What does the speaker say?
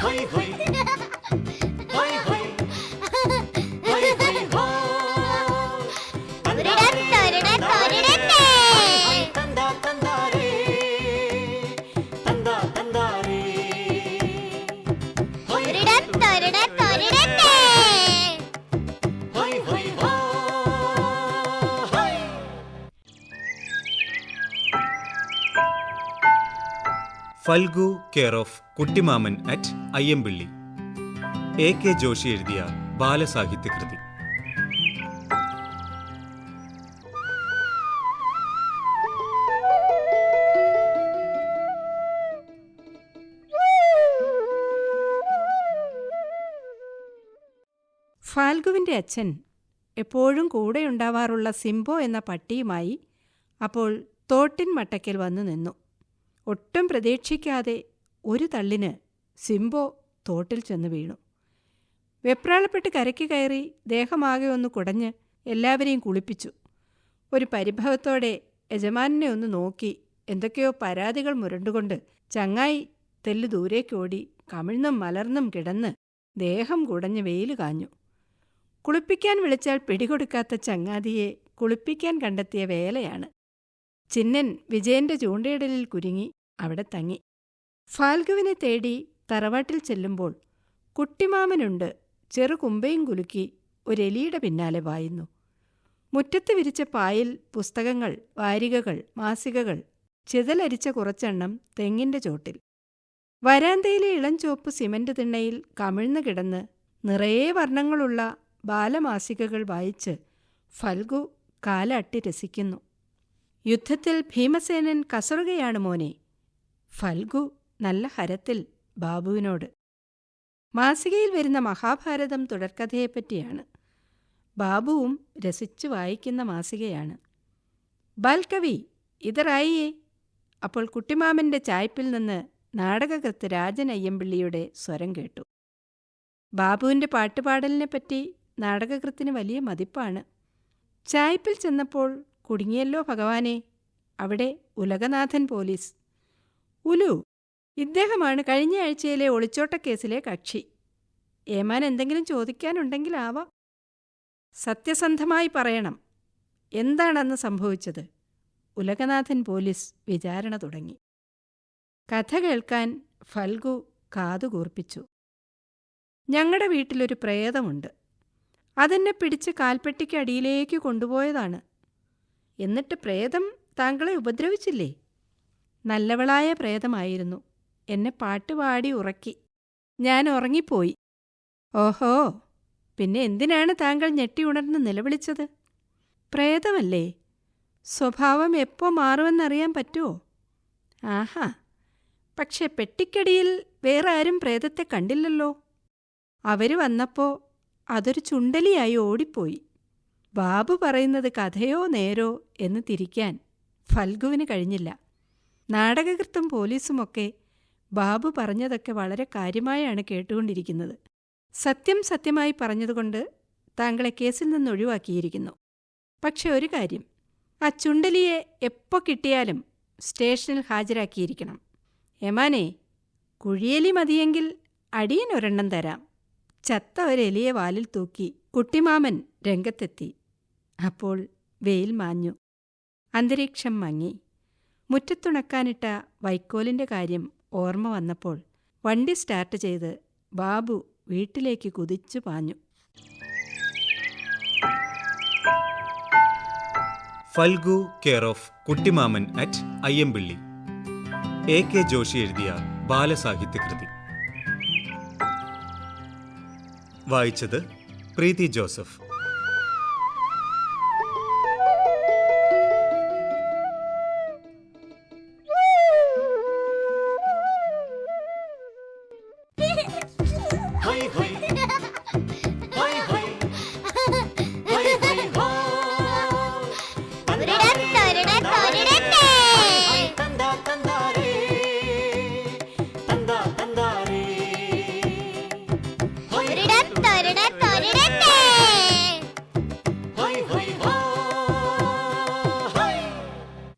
可以可以。Phalgu care of Kuttimaman at Ayyampilly. A K Joshi എഴുതിയ ബാലസാഹിത്യകൃതി. ഫാൽഗുവിന്റെ അച്ഛൻ എപ്പോഴും കൂടെയുണ്ടാവാറുള്ള സിംബോ എന്ന പട്ടിയുമായി അപ്പോൾ തോട്ടിൻ മട്ടയ്ക്കൽ വന്നു നിന്നു. ഒട്ടും പ്രതീക്ഷിക്കാതെ ഒരു തള്ളിന് സിംബോ തോട്ടിൽ ചെന്ന് വീണു. വെപ്രാളപ്പെട്ട് കരയ്ക്ക് കയറി ദേഹമാകെ ഒന്ന് കുടഞ്ഞ് എല്ലാവരെയും കുളിപ്പിച്ചു. ഒരു പരിഭവത്തോടെ യജമാനെ ഒന്ന് നോക്കി എന്തൊക്കെയോ പരാതികൾ മുരണ്ടുകൊണ്ട് ചങ്ങായി തെല്ലു ദൂരേക്കോടി കമിഴ്ന്നും മലർന്നും കിടന്ന് ദേഹം കുടഞ്ഞ് വെയിൽ കാഞ്ഞു. കുളിപ്പിക്കാൻ വിളിച്ചാൽ പിടികൊടുക്കാത്ത ചങ്ങാതിയെ കുളിപ്പിക്കാൻ കണ്ടെത്തിയ വേലയാണ്. ചിന്നൻ വിജയന്റെ ചൂണ്ടയിടലിൽ കുരുങ്ങി അവിടെ തങ്ങി. ഫാൽഗുവിനെ തേടി തറവാട്ടിൽ ചെല്ലുമ്പോൾ കുട്ടിമാമനുണ്ട് ചെറു കുമ്പയും കുലുക്കി ഒരെലിയുടെ പിന്നാലെ വായുന്നു. മുറ്റത്ത് വിരിച്ച പായിൽ പുസ്തകങ്ങൾ വാരികകൾ മാസികകൾ ചിതലരിച്ച കുറച്ചെണ്ണം തെങ്ങിന്റെ ചോട്ടിൽ. വരാന്തയിലെ ഇളം സിമന്റ് തിണ്ണയിൽ കമിഴ്ന്നു കിടന്ന് നിറയെ വർണങ്ങളുള്ള ബാലമാസികകൾ വായിച്ച് ഫൽഗു കാലാട്ടി രസിക്കുന്നു. യുദ്ധത്തിൽ ഭീമസേനൻ കസറുകയാണ് മോനെ. ഫൽഗു നല്ല ഹരത്തിൽ ബാബുവിനോട്. മാസികയിൽ വരുന്ന മഹാഭാരതം തുടർക്കഥയെപ്പറ്റിയാണ്. ബാബുവും രസിച്ചു വായിക്കുന്ന മാസികയാണ്. ബാൽകവി ഇതറായിയേ. അപ്പോൾ കുട്ടിമാമന്റെ ചായ്പിൽ നിന്ന് നാടകകൃത്ത് രാജൻ അയ്യമ്പിള്ളിയുടെ സ്വരം കേട്ടു. ബാബുവിന്റെ പാട്ടുപാടലിനെപ്പറ്റി നാടകകൃത്തിന് വലിയ മതിപ്പാണ്. ചായ്പിൽ ചെന്നപ്പോൾ കുടുങ്ങിയല്ലോ ഭഗവാനെ. അവിടെ ഉലകനാഥൻ പോലീസ്. ഉലു ഇദ്ദേഹമാണ് കഴിഞ്ഞ ആഴ്ചയിലെ ഒളിച്ചോട്ടക്കേസിലെ കക്ഷി. ഏമാൻ എന്തെങ്കിലും ചോദിക്കാനുണ്ടെങ്കിലാവാം. സത്യസന്ധമായി പറയണം. എന്താണെന്ന് സംഭവിച്ചത്? ഉലകനാഥൻ പോലീസ് വിചാരണ തുടങ്ങി. കഥ കേൾക്കാൻ ഫൽഗു കാതുകൂർപ്പിച്ചു ഞങ്ങളുടെ വീട്ടിലൊരു പ്രേതമുണ്ട്. അതെന്നെ പിടിച്ച് കാൽപ്പെട്ടിക്കടിയിലേക്ക് കൊണ്ടുപോയതാണ്. എന്നിട്ട് പ്രേതം താങ്കളെ ഉപദ്രവിച്ചില്ലേ? നല്ലവളായ പ്രേതമായിരുന്നു. എന്നെ പാട്ടുപാടി ഉറക്കി. ഞാൻ ഉറങ്ങിപ്പോയി. ഓഹോ പിന്നെ എന്തിനാണ് താങ്കൾ ഞെട്ടി ഉണർന്ന് നിലവിളിച്ചത്? പ്രേതമല്ലേ? സ്വഭാവം എപ്പോ മാറുമെന്നറിയാൻ പറ്റുമോ ആഹാ പക്ഷെ പെട്ടിക്കടിയിൽ വേറെ ആരും പ്രേതത്തെ കണ്ടില്ലല്ലോ. അവർ വന്നപ്പോൾ അതൊരു ചുണ്ടലിയായി ഓടിപ്പോയി. ബാബു പറയുന്നത് കഥയോ നേരോ എന്ന് തിരിക്കാൻ ഫൽഗുവിന് കഴിഞ്ഞില്ല. നാടകകൃത്തും പോലീസുമൊക്കെ ബാബു പറഞ്ഞതൊക്കെ വളരെ കാര്യമായാണ് കേട്ടുകൊണ്ടിരിക്കുന്നത്. സത്യം സത്യമായി പറഞ്ഞതുകൊണ്ട് താങ്കളെ കേസിൽ നിന്ന് ഒഴിവാക്കിയിരിക്കുന്നു. പക്ഷെ ഒരു കാര്യം ആ ചുണ്ടലിയെ എപ്പോ കിട്ടിയാലും സ്റ്റേഷനിൽ ഹാജരാക്കിയിരിക്കണം. എമാനെ കുഴിയലി മതിയെങ്കിൽ അടിയനൊരെണ്ണം തരാം. ചത്ത ഒരെലിയെ വാലിൽ തൂക്കി കുട്ടിമാമൻ രംഗത്തെത്തി. അപ്പോൾ വെയിൽ മാഞ്ഞു. അന്തരീക്ഷം മങ്ങി. മുറ്റത്തുണക്കാനിട്ട വൈക്കോലിന്റെ കാര്യം ഓർമ്മ വന്നപ്പോൾ വണ്ടി സ്റ്റാർട്ട് ചെയ്ത് ബാബു വീട്ടിലേക്ക് കുതിച്ചു പാഞ്ഞു. Phalgu care of Kuttimaman at Ayyampilly. A K Joshi എഴുതിയ ബാലസാഹിത്യകൃതി. വായിച്ചത് പ്രീതി ജോസഫ്.